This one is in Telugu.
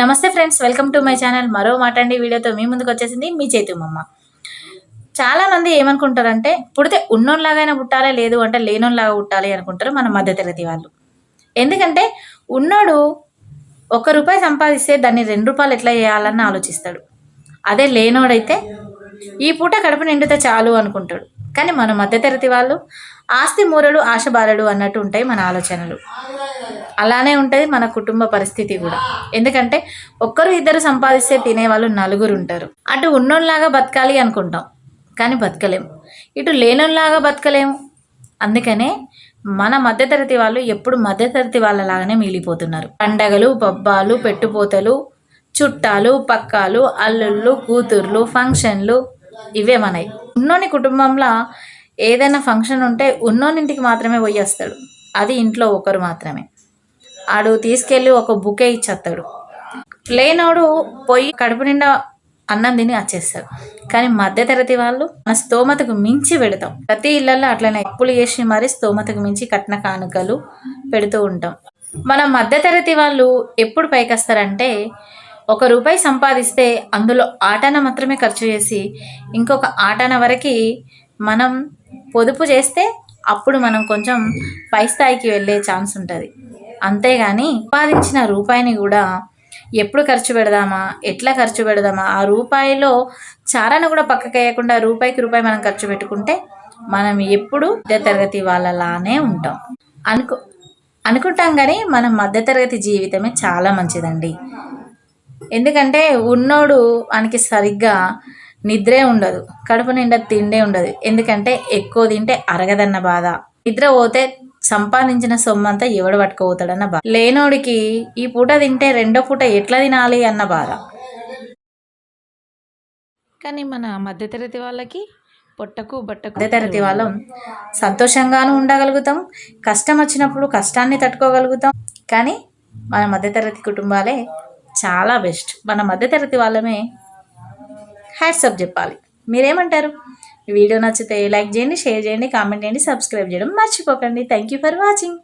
నమస్తే friends welcome to my channel. మరో మాటండి వీడియోతో మీ ముందుకు వచ్చేసింది మీ చేతుమమ్మ. చాలామంది ఏమనుకుంటారంటే పుడితే ఉన్నోళ్ళలాగైనా పుట్టాలి లేదు అంటే లేనోళ్ళలాగా పుట్టాలి అనుకుంటారు మన మధ్యతరగతి వాళ్ళు. ఎందుకంటే ఉన్నోడు ఒక రూపాయి సంపాదిస్తే దాన్ని రెండు రూపాయలు ఎట్లా చేయాలని ఆలోచిస్తాడు. అదే లేనోడైతే ఈ పూట కడుపు నిండితే చాలు అనుకుంటాడు. కానీ మన మధ్యతరగతి వాళ్ళు ఆస్తి మూరలు ఆశబారలు అన్నట్టు ఉంటాయి మన ఆలోచనలు. అలానే ఉంటుంది మన కుటుంబ పరిస్థితి కూడా. ఎందుకంటే ఒక్కరు ఇద్దరు సంపాదిస్తే తినేవాళ్ళు నలుగురు ఉంటారు అటు ఉన్నోళ్ళలాగా బతకాలి అనుకుంటాం కానీ బతకలేము ఇటు లేనోళ్ళలాగా బతకలేము అందుకనే మన మధ్యతరగతి వాళ్ళు ఎప్పుడు మధ్యతరగతి వాళ్ళలాగానే మిగిలిపోతున్నారు. పండగలు పబ్బాలు పెట్టుపోతలు చుట్టాలు పక్కాలు అల్లుళ్ళు కూతుర్లు ఫంక్షన్లు ఇవే మనవి ఉన్నోని కుటుంబంలో ఏదైనా ఫంక్షన్ ఉంటే ఉన్నోనింటికి మాత్రమే పోయి వస్తాడు. అది ఇంట్లో ఒకరు మాత్రమే. ఆడు తీసుకెళ్ళి ఒక బుకే ఇచ్చేస్తాడు. లేనోడు పోయి కడుపు నిండా అన్నం తిని వచ్చేస్తారు కానీ మధ్యతరగతి వాళ్ళు మన స్తోమతకు మించి పెడతాం ప్రతి ఇళ్ళలో అట్లనే అప్పులు చేసి మరి స్తోమతకు మించి కట్న కానుకలు పెడుతూ ఉంటాం. మన మధ్యతరగతి వాళ్ళు ఎప్పుడు పైకొస్తారంటే ఒక రూపాయి సంపాదిస్తే అందులో ఆటన మాత్రమే ఖర్చు చేసి ఇంకొక ఆటన వరకు మనం పొదుపు చేస్తే అప్పుడు మనం కొంచెం పై స్థాయికి వెళ్ళే ఛాన్స్ ఉంటుంది. అంతేగాని సంపాదించిన రూపాయిని కూడా ఎప్పుడు ఖర్చు పెడదామా? ఎట్లా ఖర్చు పెడదామా? ఆ రూపాయిలో చారాను కూడా పక్కకి వేయకుండా రూపాయికి రూపాయి మనం ఖర్చు పెట్టుకుంటే మనం ఎప్పుడు మధ్యతరగతి వాళ్ళలానే ఉంటాం. అనుకు అనుకుంటాం కానీ మన మధ్యతరగతి జీవితమే చాలా మంచిదండి. ఎందుకంటే ఉన్నోడు మనకి సరిగ్గా నిద్రే ఉండదు. కడుపు నిండా తిండే ఉండదు. ఎందుకంటే ఎక్కువ తింటే అరగదన్న బాధ. నిద్ర పోతే సంపాదించిన సొమ్మంతా ఎవడు పట్టుకోపోతాడన్న బాధ. లేనోడికి ఈ పూట తింటే రెండో పూట ఎట్లా తినాలి అన్న బాధ. కానీ మన మధ్యతరగతి వాళ్ళకి పొట్టకు బట్టకు మధ్యతరగతి వాళ్ళం సంతోషంగాను ఉండగలుగుతాం కష్టం వచ్చినప్పుడు కష్టాన్ని తట్టుకోగలుగుతాం. కానీ మన మధ్యతరగతి కుటుంబాలే చాలా బెస్ట్. మన మధ్యతరగతి వాళ్ళమే హ్యాట్సప్ చెప్పాలి. మీరేమంటారు? వీడియో నచ్చితే లైక్ చేయండి షేర్ చేయండి కామెంట్ చేయండి సబ్స్క్రైబ్ చేయడం మర్చిపోకండి. Thank you for watching